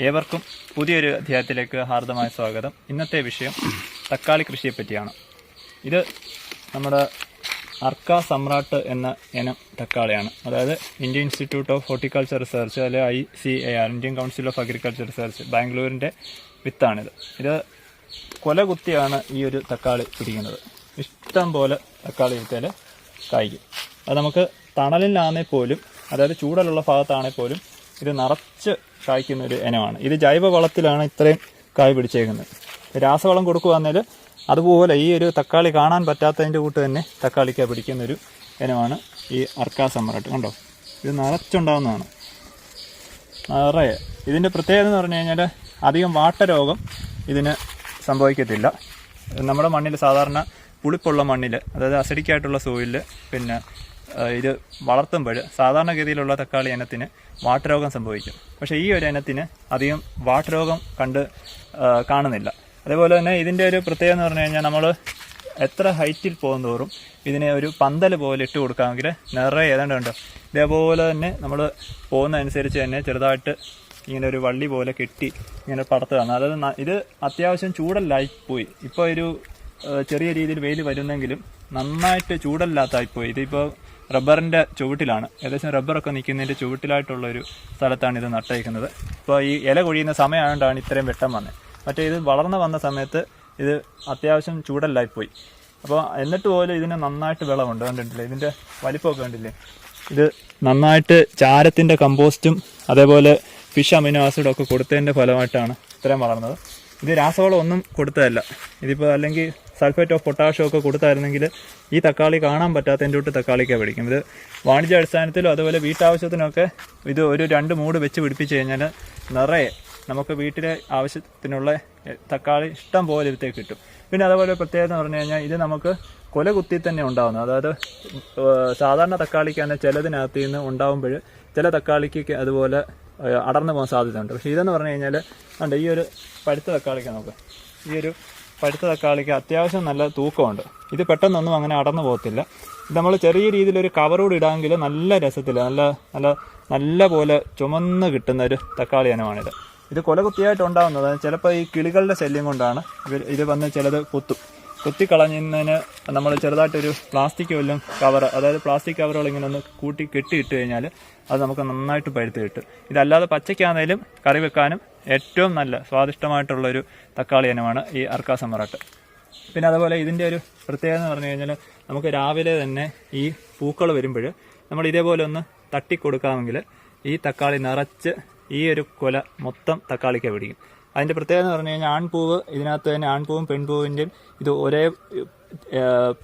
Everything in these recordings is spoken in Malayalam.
ഏവർക്കും പുതിയൊരു അധ്യായത്തിലേക്ക് ഹാർദമായ സ്വാഗതം. ഇന്നത്തെ വിഷയം തക്കാളി കൃഷിയെ പറ്റിയാണ്. ഇത് നമ്മുടെ അർക്ക സമ്രാട്ട് എന്ന ഇനം തക്കാളിയാണ്. അതായത് Indian Institute of Horticulture Research അല്ലെ I C A R Indian Council of Agriculture Research ബാംഗ്ലൂരിന്റെ വിത്താണിത്. ഇത് കൊല കുത്തിയാണ് ഈ ഒരു തക്കാളി പിടിക്കുന്നത്. ഇഷ്ടം പോലെ തക്കാളി വിത്തേൽ കായ്ക്കും. അത് നമുക്ക് തണലിലാണെങ്കിൽ പോലും അതായത് ചൂടലുള്ള ഭാഗത്താണെങ്കിൽ പോലും ഇത് നിറച്ച് കായ്ക്കുന്ന ഒരു ഇനമാണ്. ഇത് ജൈവ വളത്തിലാണ് ഇത്രയും കായ് പിടിച്ചേക്കുന്നത്. രാസവളം കൊടുക്കുകയാണെങ്കിൽ അതുപോലെ ഈ ഒരു തക്കാളി കാണാൻ പറ്റാത്തതിന്റെ കൂട്ട് തന്നെ തക്കാളിക്ക പിടിക്കുന്ന ഒരു ഇനമാണ് ഈ അർക്കാ സമ്മറട്ട് കണ്ടോ? ഇത് നിറച്ചുണ്ടാകുന്നതാണ് നിറയെ. ഇതിന്റെ പ്രത്യേകത എന്ന് പറഞ്ഞു കഴിഞ്ഞാൽ അധികം വാട്ടരോഗം ഇതിന് സംഭവിക്കത്തില്ല. നമ്മുടെ മണ്ണിൽ സാധാരണ പുളിപ്പുള്ള മണ്ണിൽ അതായത് അസിഡിക്കായിട്ടുള്ള സോയിലിൽ പിന്നെ ഇത് വളർത്തുമ്പോൾ സാധാരണഗതിയിലുള്ള തക്കാളി ഇനത്തിന് വാട്ടരോഗം സംഭവിക്കും. പക്ഷേ ഈ ഒരു ഇനത്തിന് അധികം വാട്ടരോഗം കണ്ട് കാണുന്നില്ല. അതേപോലെ തന്നെ ഇതിന്റെ ഒരു പ്രത്യേകത എന്ന് പറഞ്ഞു കഴിഞ്ഞാൽ നമ്മൾ എത്ര ഹൈറ്റിൽ പോകും തോറും ഇതിനെ ഒരു പന്തൽ പോലെ ഇട്ട് കൊടുക്കാമെങ്കിൽ നിറയെ ഏതാണ്ട് ഉണ്ടോ ഇതേപോലെ തന്നെ നമ്മൾ പോകുന്നതനുസരിച്ച് തന്നെ ചെറുതായിട്ട് ഇങ്ങനെ ഒരു വള്ളി പോലെ കെട്ടി ഇങ്ങനെ പടത്തുകയാണ് അതായത് ഇത് അത്യാവശ്യം ചൂടല്ലായി പോയി. ഇപ്പോൾ ഒരു ചെറിയ രീതിയിൽ വെയിൽ വരുന്നെങ്കിലും നന്നായിട്ട് ചൂടല്ലാത്തായിപ്പോയി ഇതിപ്പോൾ റബ്ബറിന്റെ ചുവട്ടിലാണ്. ഏകദേശം റബ്ബറൊക്കെ നിൽക്കുന്നതിന്റെ ചുവട്ടിലായിട്ടുള്ള ഒരു സ്ഥലത്താണ് ഇത് നട്ടയക്കുന്നത് ഇപ്പോൾ ഈ ഇല കൊഴിയുന്ന സമയമായതുകൊണ്ടാണ് ഇത്രയും വെട്ടം വന്നത് മറ്റേ ഇത് വളർന്നു വന്ന സമയത്ത് ഇത് അത്യാവശ്യം ചൂടല്ലായിപ്പോയി. അപ്പോൾ എന്നിട്ട് പോലും ഇതിന് നന്നായിട്ട് വിളവുണ്ട് കണ്ടിട്ടില്ലേ? ഇതിന്റെ വലിപ്പമൊക്കെ കണ്ടില്ലേ? ഇത് നന്നായിട്ട് ചാരത്തിന്റെ കമ്പോസ്റ്റും അതേപോലെ ഫിഷ് അമിനോ ആസിഡും ഒക്കെ കൊടുത്തതിന്റെ ഫലമായിട്ടാണ് ഇത്രയും വളർന്നത്. ഇത് രാസവളം ഒന്നും കൊടുത്തതല്ല. ഇതിപ്പോൾ അല്ലെങ്കിൽ സൾഫേറ്റ് ഓഫ് പൊട്ടാഷോ ഒക്കെ കൊടുത്തായിരുന്നെങ്കിൽ ഈ തക്കാളി കാണാൻ പറ്റാത്തതിന്റെ തൊട്ട് തക്കാളിക്കാണ് പിടിക്കും. ഇത് വാണിജ്യ അടിസ്ഥാനത്തിലും അതുപോലെ വീട്ടാവശ്യത്തിനൊക്കെ ഇത് ഒരു രണ്ട് മൂട് വെച്ച് പിടിപ്പിച്ച് കഴിഞ്ഞാൽ നിറയെ നമുക്ക് വീട്ടിലെ ആവശ്യത്തിനുള്ള തക്കാളി ഇഷ്ടം പോലെ ഇരുത്തേക്ക് കിട്ടും. പിന്നെ അതുപോലെ പ്രത്യേകത എന്ന് പറഞ്ഞു കഴിഞ്ഞാൽ ഇത് നമുക്ക് കൊല കുത്തി തന്നെ ഉണ്ടാകുന്നത് അതായത് സാധാരണ തക്കാളിക്ക് തന്നെ ചിലതിനകത്ത് നിന്ന് ഉണ്ടാകുമ്പോൾ ചില തക്കാളിക്ക് അതുപോലെ അടർന്നു പോകാൻ സാധ്യതയുണ്ട്. പക്ഷേ ഇതെന്ന് പറഞ്ഞു കഴിഞ്ഞാൽ ഉണ്ട് ഈ ഒരു പഴുത്ത തക്കാളിക്ക് നമുക്ക് ഈ ഒരു പഴുത്ത തക്കാളിക്ക് അത്യാവശ്യം നല്ല തൂക്കമുണ്ട്. ഇത് പെട്ടെന്നൊന്നും അങ്ങനെ അടർന്നു പോകത്തില്ല. ഇത് നമ്മൾ ചെറിയ രീതിയിൽ ഒരു കവറോട് ഇടാമെങ്കിൽ നല്ല രസത്തിൽ നല്ല നല്ല നല്ല പോലെ ചുമന്ന് കിട്ടുന്ന ഒരു തക്കാളി ഇനമാണിത്. ഇത് കൊല കുത്തിയായിട്ട് ഉണ്ടാകുന്നത് ചിലപ്പോൾ ഈ കിളികളുടെ ശല്യം കൊണ്ടാണ് ഇവർ ഇത് വന്ന് ചിലത് കുത്തും. കുത്തിക്കളഞ്ഞതിന് നമ്മൾ ചെറുതായിട്ടൊരു പ്ലാസ്റ്റിക് വല്ലതും കവർ അതായത് പ്ലാസ്റ്റിക് കവറുകൾ ഇങ്ങനെ ഒന്ന് കൂട്ടി കെട്ടിയിട്ട് കഴിഞ്ഞാൽ അത് നമുക്ക് നന്നായിട്ട് പഴുത്ത് കിട്ടും. ഇതല്ലാതെ പച്ചയ്ക്കാണെങ്കിലും കറി വെക്കാനും ഏറ്റവും നല്ല സ്വാദിഷ്ടമായിട്ടുള്ളൊരു തക്കാളി ഇനമാണ് ഈ അർക്കാസ സമ്മറാട്ട് പിന്നെ അതുപോലെ ഇതിന്റെ ഒരു പ്രത്യേകത എന്ന് പറഞ്ഞു കഴിഞ്ഞാൽ നമുക്ക് രാവിലെ തന്നെ ഈ പൂക്കൾ വരുമ്പോൾ നമ്മൾ ഇതേപോലെ ഒന്ന് തട്ടിക്കൊടുക്കാമെങ്കിൽ ഈ തക്കാളി നിറച്ച് ഈ ഒരു കൊല മൊത്തം തക്കാളിക്ക് പിടിക്കും. അതിന്റെ പ്രത്യേകത എന്ന് പറഞ്ഞു കഴിഞ്ഞാൽ ആൺപൂവ് ഇതിനകത്ത് തന്നെ ആൺപൂവും പെൺപൂവിന്റെയും ഇത് ഒരേ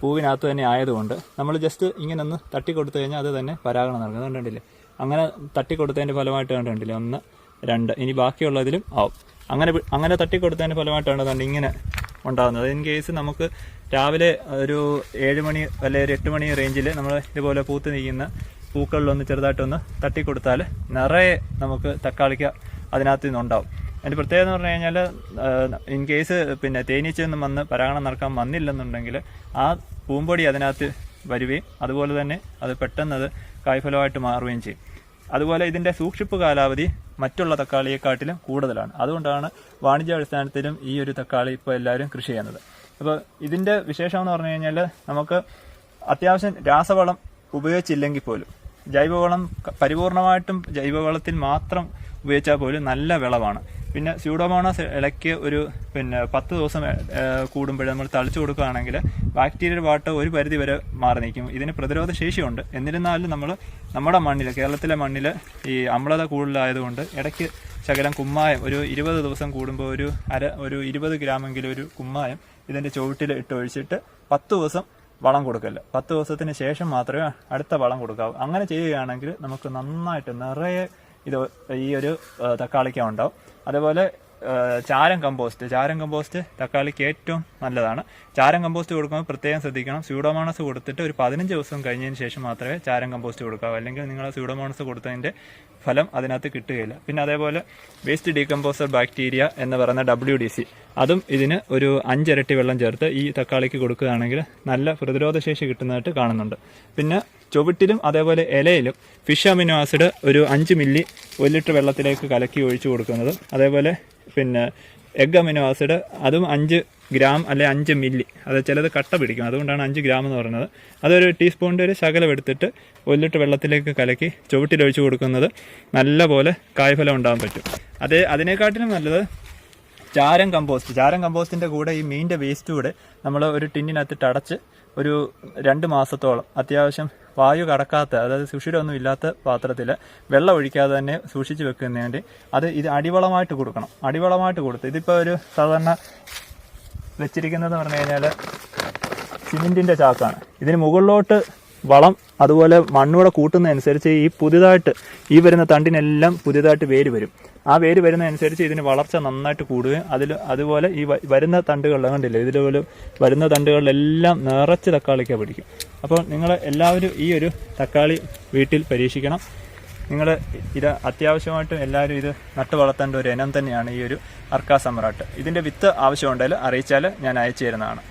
പൂവിനകത്ത് തന്നെ ആയതുകൊണ്ട് നമ്മൾ ജസ്റ്റ് ഇങ്ങനെ ഒന്ന് തട്ടിക്കൊടുത്തു കഴിഞ്ഞാൽ അത് തന്നെ പരാഗണം നടക്കുന്നത് കണ്ടിട്ടില്ലേ അങ്ങനെ തട്ടി തട്ടിക്കൊടുത്തതിന്റെ ഫലമായിട്ട് കണ്ടിട്ടില്ലേ ഒന്ന് രണ്ട് ഇനി ബാക്കിയുള്ളതിലും ആവും. അങ്ങനെ അങ്ങനെ തട്ടി തട്ടിക്കൊടുത്തതിന്റെ ഫലമായിട്ടാണ് ഇങ്ങനെ ഉണ്ടാകുന്നത്. ഇൻ കേസ് നമുക്ക് രാവിലെ ഒരു ഏഴ് മണി അല്ലെ ഒരു എട്ട് മണി റേഞ്ചിൽ നമ്മൾ ഇതുപോലെ പൂത്ത് നിൽക്കുന്ന പൂക്കളിലൊന്ന് ചെറുതായിട്ടൊന്ന് തട്ടിക്കൊടുത്താൽ നിറയെ നമുക്ക് തക്കാളിക്ക അതിനകത്ത് നിന്നുണ്ടാവും. അതിന്റെ പ്രത്യേകത എന്ന് പറഞ്ഞു കഴിഞ്ഞാൽ ഇൻ കേസ് പിന്നെ തേനീച്ചയൊന്നും വന്ന് പരാഗണം നടക്കാൻ വന്നില്ലെന്നുണ്ടെങ്കിൽ ആ പൂമ്പൊടി അതിനകത്ത് വരികയും അതുപോലെ തന്നെ അത് പെട്ടെന്ന് അത് കായ്ഫലമായിട്ട് മാറുകയും ചെയ്യും. അതുപോലെ ഇതിന്റെ സൂക്ഷിപ്പ് കാലാവധി മറ്റുള്ള തക്കാളിയെക്കാട്ടിലും കൂടുതലാണ്. അതുകൊണ്ടാണ് വാണിജ്യാടിസ്ഥാനത്തിലും ഈ ഒരു തക്കാളി ഇപ്പോൾ എല്ലാവരും കൃഷി ചെയ്യുന്നത്. അപ്പോൾ ഇതിന്റെ വിശേഷം എന്ന് പറഞ്ഞു കഴിഞ്ഞാൽ നമുക്ക് അത്യാവശ്യം രാസവളം ഉപയോഗിച്ചില്ലെങ്കിൽ പോലും ജൈവവളം പരിപൂർണമായിട്ടും ജൈവവളത്തിൽ മാത്രം ഉപയോഗിച്ചാൽ പോലും നല്ല വിളവാണ്. പിന്നെ സ്യൂഡോമോണസ് ഇളക്കി ഒരു പിന്നെ പത്ത് ദിവസം കൂടുമ്പോൾ നമ്മൾ തളിച്ചു കൊടുക്കുകയാണെങ്കിൽ ബാക്ടീരിയൽ വാട്ട ഒരു പരിധി വരെ മാറി നിൽക്കും. ഇതിന് പ്രതിരോധ ശേഷിയുണ്ട്. എന്നിരുന്നാലും നമ്മൾ നമ്മുടെ മണ്ണിൽ കേരളത്തിലെ മണ്ണിൽ ഈ അമ്ലത കൂടുതലായതുകൊണ്ട് ഇടയ്ക്ക് ശകലം കുമ്മായം ഒരു ഇരുപത് ദിവസം കൂടുമ്പോൾ ഒരു അര ഒരു ഇരുപത് ഗ്രാമെങ്കിലും ഒരു കുമ്മായം ഇതിന്റെ ചുവട്ടിൽ ഇട്ട് ഒഴിച്ചിട്ട് പത്ത് ദിവസം വളം കൊടുക്കല്ല പത്ത് ദിവസത്തിന് ശേഷം മാത്രമേ അടുത്ത വളം കൊടുക്കാവൂ. അങ്ങനെ ചെയ്യുകയാണെങ്കിൽ നമുക്ക് നന്നായിട്ട് നിറയെ ഇത് ഈ ഒരു തക്കാളിക്ക ഉണ്ടാവും. അതേപോലെ ചാരം കമ്പോസ്റ്റ്. ചാരം കമ്പോസ്റ്റ് തക്കാളിക്ക് ഏറ്റവും നല്ലതാണ്. ചാരം കമ്പോസ്റ്റ് കൊടുക്കുമ്പോൾ പ്രത്യേകം ശ്രദ്ധിക്കണം. സ്യൂഡോമോണസ് കൊടുത്തിട്ട് ഒരു പതിനഞ്ച് ദിവസം കഴിഞ്ഞതിന് ശേഷം മാത്രമേ ചാരം കമ്പോസ്റ്റ് കൊടുക്കാവൂ. അല്ലെങ്കിൽ നിങ്ങൾ സ്യൂഡോമോണസ് കൊടുത്തതിന്റെ ഫലം അതിനകത്ത് കിട്ടുകയില്ല. പിന്നെ അതേപോലെ വേസ്റ്റ് ഡീകമ്പോസർ ബാക്ടീരിയ എന്ന് പറയുന്ന ഡബ്ല്യു ഡി സി അതും ഇതിന് ഒരു അഞ്ചിരട്ടി വെള്ളം ചേർത്ത് ഈ തക്കാളിക്ക് കൊടുക്കുകയാണെങ്കിൽ നല്ല പ്രതിരോധശേഷി കിട്ടുന്നതായിട്ട് കാണുന്നുണ്ട്. പിന്നെ ചുവട്ടിലും അതേപോലെ ഇലയിലും ഫിഷ് അമിനോ ആസിഡ് ഒരു അഞ്ച് മില്ലി ഒരു ലിറ്റർ വെള്ളത്തിലേക്ക് കലക്കി ഒഴിച്ചു കൊടുക്കുന്നത് അതേപോലെ പിന്നെ എഗ് അമിനോ ആസിഡ് അതും അഞ്ച് ഗ്രാം അല്ലെ അഞ്ച് മില്ലി. അത് ചിലത് കട്ട പിടിക്കും. അതുകൊണ്ടാണ് അഞ്ച് ഗ്രാം എന്ന് പറയുന്നത്. അതൊരു ടീസ്പൂണിന്റെ ഒരു ശകലം എടുത്തിട്ട് ലിറ്റർ വെള്ളത്തിലേക്ക് കലക്കി ചുവട്ടിൽ ഒഴിച്ചു കൊടുക്കുന്നത് നല്ലപോലെ കായ്ഫലം ഉണ്ടാകാൻ പറ്റും. അതേ അതിനെക്കാട്ടിലും നല്ലത് ചാരം കമ്പോസ്റ്റ്. ചാരം കമ്പോസ്റ്റിന്റെ കൂടെ ഈ മീനിന്റെ വേസ്റ്റ് കൂടെ നമ്മൾ ഒരു ടിന്നിനകത്തിട്ട് അടച്ച് ഒരു രണ്ട് മാസത്തോളം അത്യാവശ്യം വായു കടക്കാത്ത അതായത് സുഷിരമൊന്നും ഇല്ലാത്ത പാത്രത്തിൽ വെള്ളം ഒഴിക്കാതെ തന്നെ സൂക്ഷിച്ച് വെക്കുന്നതിന്റെ അത് ഇത് അടിവളമായിട്ട് കൊടുക്കണം. അടിവളമായിട്ട് കൊടുത്ത് ഇതിപ്പോൾ ഒരു സാധാരണ വെച്ചിരിക്കുന്നതെന്ന് പറഞ്ഞു കഴിഞ്ഞാൽ സിമെന്റിന്റെ ചാക്കാണ്. ഇതിന് മുകളിലോട്ട് വളം അതുപോലെ മണ്ണൂടെ കൂട്ടുന്നതനുസരിച്ച് ഈ പുതിയതായിട്ട് ഈ വരുന്ന തണ്ടിനെല്ലാം പുതിയതായിട്ട് വേര് വരും. ആ വേര് വരുന്നതനുസരിച്ച് ഇതിന് വളർച്ച നന്നായിട്ട് കൂടുകയും അതിൽ അതുപോലെ ഈ വരുന്ന തണ്ടുകളിൽ കണ്ടില്ല? ഇതിലുപോലെ വരുന്ന തണ്ടുകളിലെല്ലാം നിറച്ച് തക്കാളിക്ക പിടിക്കും. അപ്പോൾ നിങ്ങൾ എല്ലാവരും ഈ ഒരു തക്കാളി വീട്ടിൽ പരീക്ഷിക്കണം. നിങ്ങൾ ഇത് അത്യാവശ്യമായിട്ടും എല്ലാവരും ഇത് നട്ടു വളർത്തേണ്ട ഒരു ഇനം തന്നെയാണ് ഈ ഒരു അർക്കാ സമ്രാട്ട്. ഇതിന്റെ വിത്ത് ആവശ്യമുണ്ടെങ്കിൽ അറിയിച്ചാൽ ഞാൻ അയച്ചു തരുന്നതാണ്.